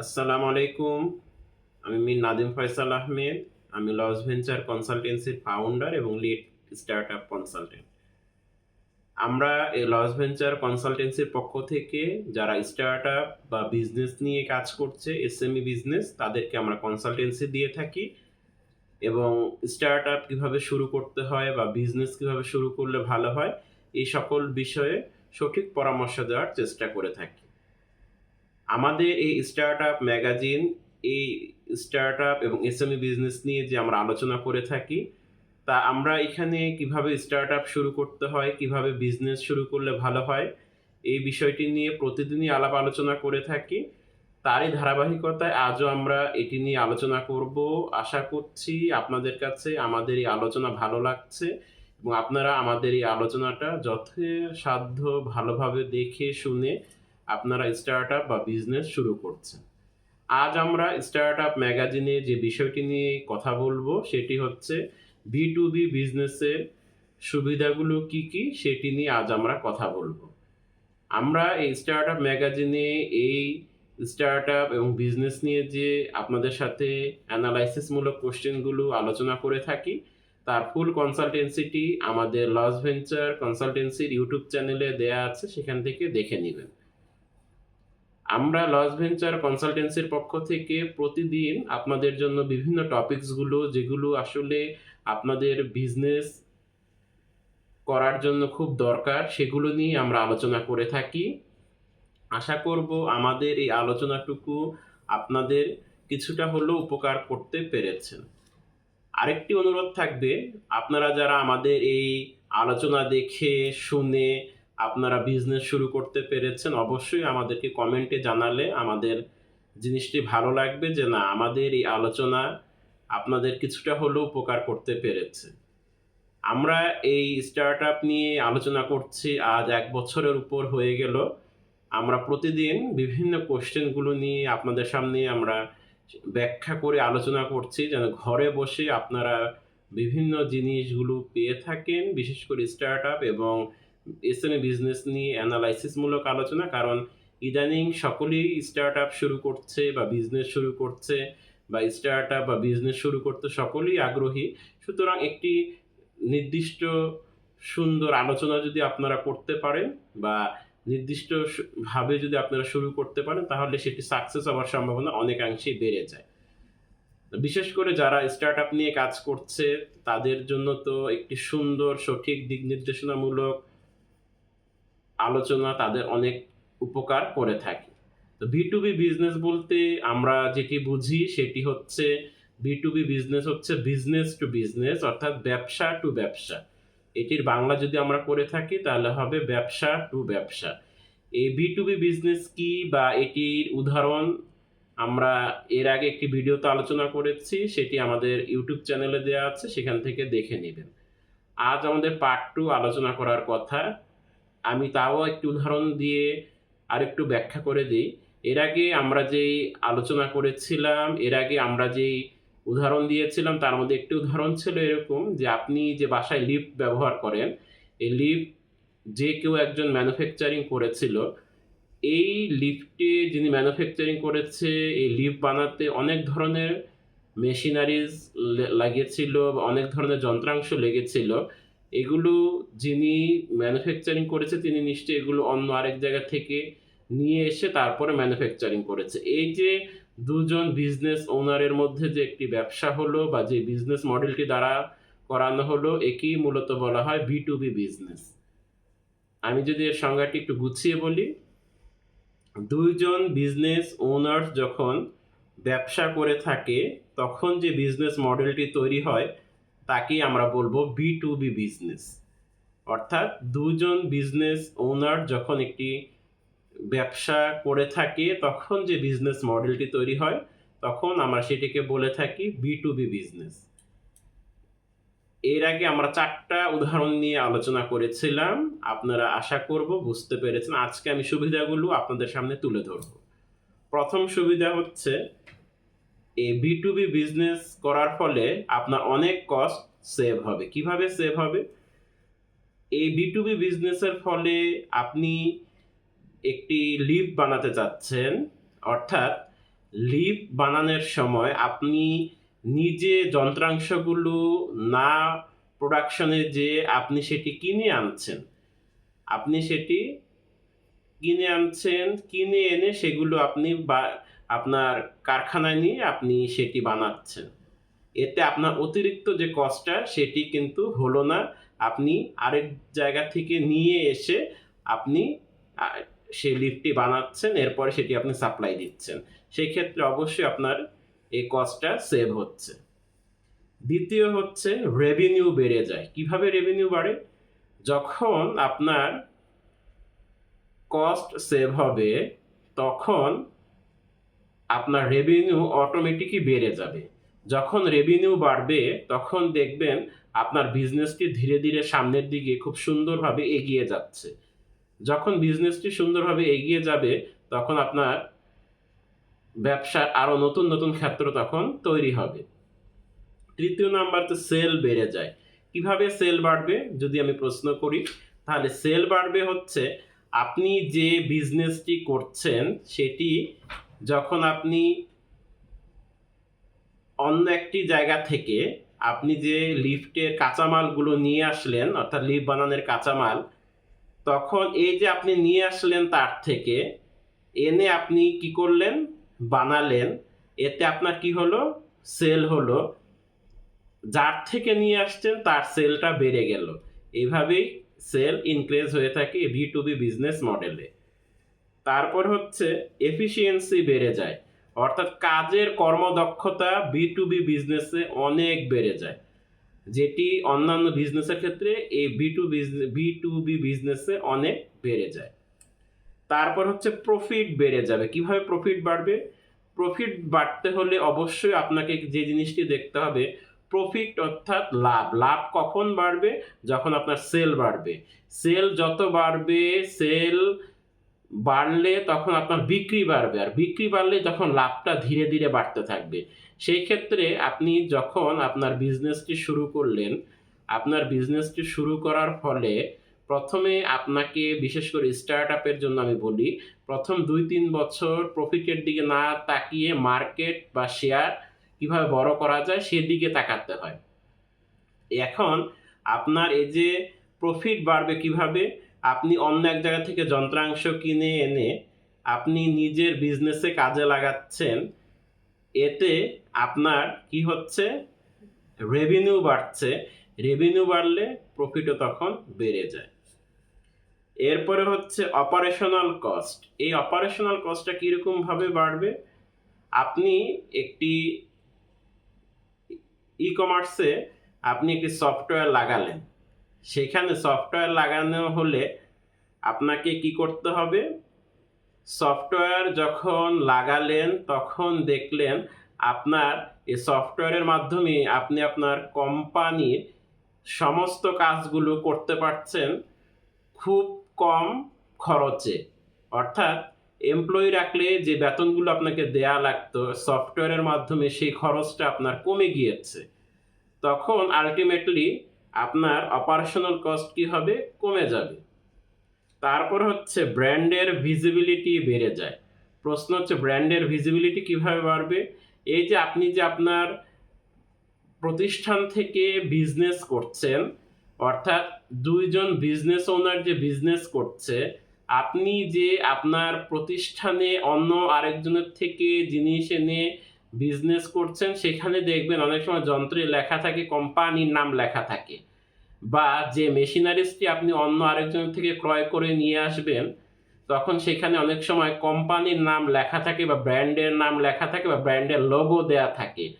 আসসালামু আলাইকুম। আমি মির নাদিম ফয়সাল আহমেদ। আমি লস ভেঞ্চার কনসালটেন্সির ফাউন্ডার এবং লিড স্টার্ট আপ কনসালটেন্ট। আমরা এই লস ভেঞ্চার কনসালটেন্সির পক্ষ থেকে যারা স্টার্ট আপ বা বিজনেস নিয়ে কাজ করছে, এসএমই বিজনেস, তাদেরকে আমরা কনসালটেন্সি দিয়ে থাকি এবং স্টার্ট আপ কীভাবে শুরু করতে হয় বা বিজনেস কীভাবে শুরু করলে ভালো হয়, এই সকল বিষয়ে সঠিক পরামর্শ দেওয়ার চেষ্টা করে থাকি। আমাদের এই স্টার্ট আপ ম্যাগাজিন এই স্টার্ট আপ এবং এসএমই বিজনেস নিয়ে যে আমরা আলোচনা করে থাকি, তা আমরা এখানে কীভাবে স্টার্ট আপ শুরু করতে হয়, কীভাবে বিজনেস শুরু করলে ভালো হয়, এই বিষয়টি নিয়ে প্রতিদিনই আলাপ আলোচনা করে থাকি। তারই ধারাবাহিকতায় আজও আমরা এটি নিয়ে আলোচনা করব। আশা করছি আপনাদের কাছে আমাদের এই আলোচনা ভালো লাগছে এবং আপনারা আমাদের এই আলোচনাটা যথাসাধ্য ভালোভাবে দেখে শুনে আপনারা স্টার্ট আপ বা বিজনেস শুরু করছেন। আজ আমরা স্টার্ট আপ ম্যাগাজিনে যে বিষয়টি নিয়ে কথা বলব, সেটি হচ্ছে বি টু বি বিজনেসের সুবিধাগুলো কি কি, সেটি নিয়ে আজ আমরা কথা বলব। আমরা এই স্টার্ট আপ ম্যাগাজিনে এই স্টার্ট আপ এবং বিজনেস নিয়ে যে আপনাদের সাথে অ্যানালাইসিসমূলক কোশ্চেনগুলো আলোচনা করে থাকি, তার ফুল কনসালটেন্সিটি আমাদের লস ভেঞ্চার কনসালটেন্সির ইউটিউব চ্যানেলে দেয়া আছে, সেখান থেকে দেখে নেবেন। আমরা লস ভেঞ্চার কনসালটেন্সির পক্ষ থেকে প্রতিদিন আপনাদের জন্য বিভিন্ন টপিকসগুলো যেগুলো আসলে আপনাদের বিজনেস করার জন্য খুব দরকার, সেগুলো নিয়ে আমরা আলোচনা করে থাকি। আশা করব আমাদের এই আলোচনাটুকু আপনাদের কিছুটা হলেও উপকার করতে পেরেছেন। আরেকটি অনুরোধ থাকবে, আপনারা যারা আমাদের এই আলোচনা দেখে, শুনে আপনারা বিজনেস শুরু করতে পেরেছেন, অবশ্যই আমাদেরকে কমেন্টে জানালে আমাদের জিনিসটি ভালো লাগবে যে না, আমাদের এই আলোচনা আপনাদের কিছুটা হলেও উপকার করতে পেরেছে। আমরা এই স্টার্ট আপ নিয়ে আলোচনা করছি, আজ এক বছরের উপর হয়ে গেল। আমরা প্রতিদিন বিভিন্ন কোশ্চেনগুলো নিয়ে আপনাদের সামনে আমরা ব্যাখ্যা করে আলোচনা করছি, যেন ঘরে বসে আপনারা বিভিন্ন জিনিসগুলো পেয়ে থাকেন, বিশেষ করে স্টার্ট আপ এবং এসএমএ বিজনেস নিয়ে অ্যানালাইসিসমূলক আলোচনা, কারণ ইদানিং সকলেই স্টার্ট আপ শুরু করছে বা বিজনেস শুরু করছে বা স্টার্ট আপ বা বিজনেস শুরু করতে সকলেই আগ্রহী। সুতরাং একটি নির্দিষ্ট সুন্দর আলোচনা যদি আপনারা করতে পারেন বা নির্দিষ্ট ভাবে যদি আপনারা শুরু করতে পারেন, তাহলে সেটি সাকসেস হওয়ার সম্ভাবনা অনেকাংশেই বেড়ে যায়। বিশেষ করে যারা স্টার্ট আপ নিয়ে কাজ করছে, তাদের জন্য তো একটি সুন্দর সঠিক দিক নির্দেশনামূলক আলোচনা তাদের অনেক উপকার করে থাকে। তো বি টু বি বিজনেস বলতে আমরা যেটি বুঝি সেটি হচ্ছে বি টু বি বিজনেস হচ্ছে বিজনেস টু বিজনেস অর্থাৎ ব্যবসা টু ব্যবসা। এটির বাংলা যদি আমরা করে থাকি তাহলে হবে ব্যবসা টু ব্যবসা। এই বি টু বি বিজনেস কি বা এটির উদাহরণ আমরা এর আগে একটি ভিডিওতে আলোচনা করেছি, সেটি আমাদের ইউটিউব চ্যানেলে দেওয়া আছে, সেখান থেকে দেখে নেবেন। আজ আমাদের পার্ট টু আলোচনা করার কথা। আমি তাও একটি উদাহরণ দিয়ে আরেকটু ব্যাখ্যা করে দিই। এর আগে আমরা যেই আলোচনা করেছিলাম, এর আগে আমরা যেই উদাহরণ দিয়েছিলাম, তার মধ্যে একটি উদাহরণ ছিল এরকম যে আপনি যে বাসায় লিফট ব্যবহার করেন, এই লিফট যে কেউ একজন ম্যানুফ্যাকচারিং করেছিল, এই লিফটে যিনি ম্যানুফ্যাকচারিং করেছে, এই লিফট বানাতে অনেক ধরনের মেশিনারিজ লাগিয়েছিল অনেক ধরনের যন্ত্রাংশ লেগেছিল। এগুলো যিনি ম্যানুফ্যাকচারিং করেছে, তিনি নিশ্চয়ই এগুলো অন্য আরেক জায়গা থেকে নিয়ে এসে তারপরে ম্যানুফ্যাকচারিং করেছে। এই যে দুজন বিজনেস ওনারের মধ্যে যে একটি ব্যবসা হলো বা যে বিজনেস মডেলটি দ্বারা করানো হলো, একেই মূলত বলা হয় বি টু বি বিজনেস আমি যদি এর সংজ্ঞাটি একটু গুছিয়ে বলি, দুইজন বিজনেস ওনার যখন ব্যবসা করে থাকে, তখন যে বিজনেস মডেলটি তৈরি হয় তাকেই আমরা বলব বি টু বি বিজনেস অর্থাৎ দুজন বিজনেস ওনার যখন একটি ব্যবসা করে থাকে, তখন যে বিজনেস মডেলটি তৈরি হয়, তখন আমরা সেটিকে বলে থাকি বি টু বি বিজনেস এর আগে আমরা চারটা উদাহরণ নিয়ে আলোচনা করেছিলাম। আপনারা আশা করব বুঝতে পেরেছেন। আজকে আমি সুবিধাগুলো আপনাদের সামনে তুলে ধরব। প্রথম সুবিধা হচ্ছে এই বি টু বি বিজনেস করার ফলে আপনার অনেক কস্ট সেভ হবে। কীভাবে সেভ হবে? এই বি টু বি বিজনেসের ফলে আপনি একটি লিফট বানাতে চাচ্ছেন, অর্থাৎ লিপ বানানোর সময় আপনি নিজে যন্ত্রাংশগুলো না প্রোডাকশনে যে আপনি সেটি কিনে আনছেন, আপনি সেটি কিনে আনছেন, কিনে এনে সেগুলো আপনি বা আপনার কারখানায় নিয়ে আপনি সেটি বানাচ্ছেন। এতে আপনার অতিরিক্ত যে কষ্টটা সেটি কিন্তু হলো না। আপনি আরেক জায়গা থেকে নিয়ে এসে আপনি আহ, সেই লিফটটি বানাচ্ছেন এরপরে সেটি আপনি সাপ্লাই দিচ্ছেন। সেই ক্ষেত্রে অবশ্যই আপনার এই কস্টটা সেভ হচ্ছে। দ্বিতীয় হচ্ছে রেভিনিউ বেড়ে যায়। কীভাবে রেভিনিউ বাড়ে? যখন আপনার কস্ট সেভ হবে তখন আপনার রেভিনিউ অটোমেটিকই বেড়ে যাবে। যখন রেভিনিউ বাড়বে, তখন দেখবেন আপনার বিজনেসটি ধীরে ধীরে সামনের দিকে খুব সুন্দরভাবে এগিয়ে যাচ্ছে। যখন বিজনেসটি সুন্দরভাবে এগিয়ে যাবে, তখন আপনার ব্যবসার আরও নতুন নতুন ক্ষেত্র তখন তৈরি হবে। তৃতীয় নাম্বার তো সেল বেড়ে যায়। কীভাবে সেল বাড়বে, যদি আমি প্রশ্ন করি, তাহলে সেল বাড়বে হচ্ছে আপনি যে বিজনেসটি করছেন, সেটি যখন আপনি অন্য একটি জায়গা থেকে আপনি যে লিফটের কাঁচামালগুলো নিয়ে আসলেন, অর্থাৎ লিফট বানানোর কাঁচামাল, তখন এই যে আপনি নিয়ে আসলেন তার থেকে, এনে আপনি কি করলেন? বানালেন। এতে আপনার কি হলো? সেল হলো। যার থেকে নিয়ে আসছেন তার সেলটা বেড়ে গেল। এইভাবেই সেল ইনক্রিজ হয়ে থাকে ভি টু বি বিজনেস মডেলে। তারপর হচ্ছে এফিসিয়েন্সি বেড়ে যায়। অর্থাৎ কাজের কর্মদক্ষতা বি টু বি বিজনেসে অনেক বেড়ে যায়। যেটি অন্যান্য বিজনেসের ক্ষেত্রে এই B to B to B বিজনেসে অনেক বেড়ে যায়। তারপর হচ্ছে প্রফিট বেড়ে যাবে। কীভাবে প্রফিট বাড়বে? প্রফিট বাড়তে হলে অবশ্যই আপনাকে যে জিনিসটি দেখতে হবে প্রফিট অর্থাৎ লাভ। লাভ কখন বাড়বে? যখন আপনার সেল বাড়বে। সেল যত বাড়বে সেল বাড়লে তখন আপনার বিক্রি বাড়বে আর বিক্রি বাড়লে তখন লাভটা ধীরে ধীরে বাড়তে থাকবে। সেই ক্ষেত্রে আপনি যখন আপনার বিজনেসটি শুরু করলেন, আপনার বিজনেসটি শুরু করার ফলে প্রথমে আপনাকে বিশেষ করে স্টার্ট আপের জন্য আমি বলি, প্রথম দুই তিন বছর প্রফিটের দিকে না তাকিয়ে মার্কেট বা শেয়ার কীভাবে বড় করা যায় সেদিকে তাকাতে হয়। এখন আপনার এই যে প্রফিট বাড়বে কীভাবে? আপনি অন্য এক জায়গা থেকে যন্ত্রাংশ কিনে এনে আপনি নিজের বিজনেসে কাজে লাগাচ্ছেন, এতে আপনার কি হচ্ছে? রেভিনিউ বাড়ছে। রেভিনিউ বাড়লে প্রফিটও তখন বেড়ে যায়। এরপরে হচ্ছে অপারেশনাল কস্ট এই অপারেশনাল কস্টটা কীরকমভাবে বাড়বে? আপনি একটি ই কমার্সে আপনি একটি সফটওয়্যার লাগালেন। সেখানে সফটওয়্যার লাগানো হলে আপনাকে কি করতে হবে? সফটওয়্যার যখন লাগালেন, তখন দেখলেন আপনার এই সফটওয়্যারের মাধ্যমে আপনি আপনার কোম্পানির সমস্ত কাজগুলো করতে পারছেন খুব কম খরচে। অর্থাৎ এমপ্লয়ি রাখলে যে বেতনগুলো আপনাকে দেয়া লাগতো সফটওয়্যারের মাধ্যমে সেই খরচটা আপনার কমে গিয়েছে। তখন আলটিমেটলি আপনার অপারেশনাল কস্ট কি হবে? কমে যাবে। তারপর হচ্ছে ব্র্যান্ডের ভিজিবিলিটি বেড়ে যায়। প্রশ্ন হচ্ছে ব্র্যান্ডের ভিজিবিলিটি কীভাবে বাড়বে? এই যে আপনি যে আপনার প্রতিষ্ঠান থেকে বিজনেস করছেন, অর্থাৎ দুইজন বিজনেস ওনার যে বিজনেস করছে, আপনি যে আপনার প্রতিষ্ঠানে অন্য আরেকজনের থেকে জিনিস এনে বিজনেস করছেন, সেখানে দেখবেন অনেক সময় যন্ত্রে লেখা থাকে কোম্পানির নাম লেখা থাকে। বা যে মেশিনারিজটি আপনি অন্য আরেকজনের থেকে ক্রয় করে নিয়ে আসবেন, তখন সেখানে অনেক সময় কোম্পানির নাম লেখা থাকে বা ব্র্যান্ডের নাম লেখা থাকে বা ব্র্যান্ডের লোগো দেয়া থাকে।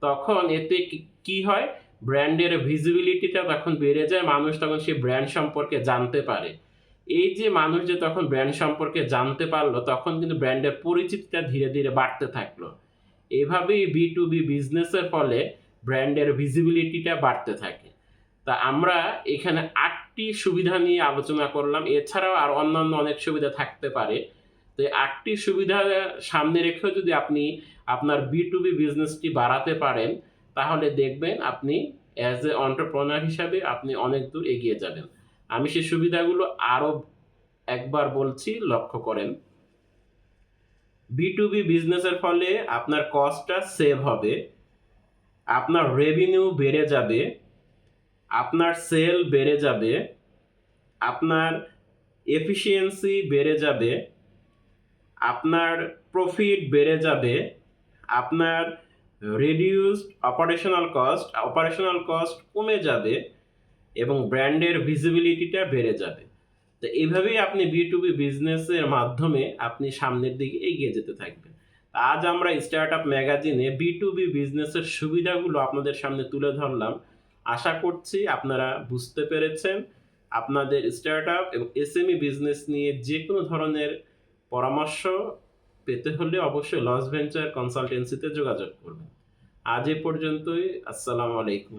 তখন এতে কি হয়? ব্র্যান্ডের ভিজিবিলিটিটা তখন বেড়ে যায়, মানুষ তখন সেই ব্র্যান্ড সম্পর্কে জানতে পারে। এই যে মানুষ যে তখন ব্র্যান্ড সম্পর্কে জানতে পারল, তখন কিন্তু ব্র্যান্ডের পরিচিতিটা ধীরে ধীরে বাড়তে থাকল। এভাবেই বি টু বি বিজনেসের ফলে ব্র্যান্ডের ভিজিবিলিটিটা বাড়তে থাকে। তা আমরা এখানে আটটি সুবিধা নিয়ে আলোচনা করলাম। এছাড়াও আর অন্যান্য অনেক সুবিধা থাকতে পারে। তো এই আটটি সুবিধা সামনে রেখেও যদি আপনি আপনার বি টু বি বিজনেসটি বাড়াতে পারেন, তাহলে দেখবেন আপনি অ্যাজ এ অন্টারপ্রনার হিসাবে আপনি অনেক দূর এগিয়ে যাবেন। আমি সেই সুবিধাগুলো আরও একবার বলছি, লক্ষ্য করেন। বি টু বি বিজনেসের ফলে আপনার কস্টটা সেভ হবে, আপনার রেভিনিউ বেড়ে যাবে, আপনার সেল বেড়ে যাবে, আপনার এফিসিয়েন্সি বেড়ে যাবে, আপনার প্রফিট বেড়ে যাবে, আপনার reduced operational cost operational cost কমে যাবে এবং ব্র্যান্ডের ভিজিবিলিটিটা বেড়ে যাবে। তো এইভাবেই আপনি বি টু বি বিজনেসের মাধ্যমে আপনি সামনের দিকে এগিয়ে যেতে থাকবেন। আজ আমরা স্টার্ট আপ ম্যাগাজিনে বি টু বি বিজনেসের সুবিধাগুলো আপনাদের সামনে তুলে ধরলাম। আশা করছি আপনারা বুঝতে পেরেছেন। আপনাদের স্টার্ট আপ এবং এসএমই বিজনেস নিয়ে যে কোনো ধরনের পরামর্শ পেতে হলে অবশ্যই লস ভেঞ্চার কনসালটেন্সিতে যোগাযোগ করবেন। আজ এ পর্যন্তই। আসসালামু আলাইকুম।